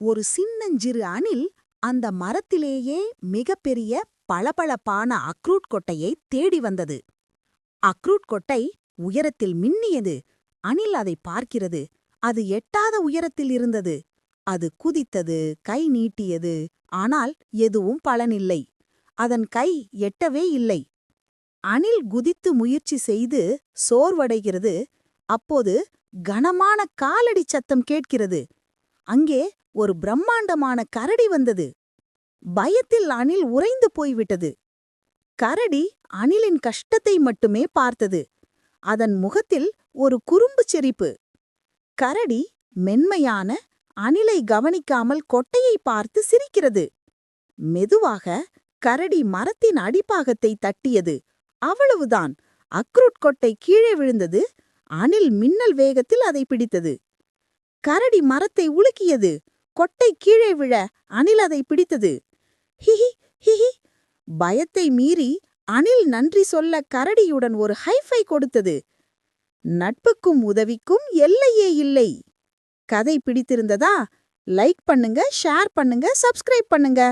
ஒரு சின்னஞ்சிறு அணில் அந்த மரத்திலேயே மிகப்பெரிய பளபளப்பான அக்ரூட் கொட்டையை தேடி வந்தது. அக்ரூட் கொட்டை உயரத்தில் மின்னியது. அணில் அதை பார்க்கிறது. அது எட்டாத உயரத்தில் இருந்தது. அது குதித்தது கை நீட்டியது. ஆனால் எதுவும் பலனில்லை. அதன் கை எட்டவே இல்லை. அணில் குதித்து முயற்சி செய்து சோர்வடைகிறது. அப்போது கனமான காலடி சத்தம் கேட்கிறது. அங்கே ஒரு பிரம்மாண்டமான கரடி வந்தது. பயத்தில் அணில் உறைந்து போய்விட்டது. கரடி அணிலின் கஷ்டத்தை மட்டுமே பார்த்தது. அதன் முகத்தில் ஒரு குறும்புச் செறிப்பு கரடி மென்மையான அணிலை கவனிக்காமல் கொட்டையை பார்த்து சிரிக்கிறது. மெதுவாக கரடி மரத்தின் அடிப்பாகத்தை தட்டியது. அவ்வளவுதான். அக்ரூட் கொட்டை கீழே விழுந்தது. அணில் மின்னல் வேகத்தில் அதை பிடித்தது. கரடி மரத்தை உலுக்கியது. கொட்டை கீழே விழ அணில் அதை பிடித்தது. ஹிஹி ஹிஹி. பயத்தை மீறி அணில் நன்றி சொல்ல கரடியுடன் ஒரு ஹைஃபை கொடுத்தது. நட்புக்கும் உதவிக்கும் எல்லையே இல்லை. கதை பிடித்திருந்ததா? லைக் பண்ணுங்க ஷேர் பண்ணுங்க சப்ஸ்கிரைப் பண்ணுங்க.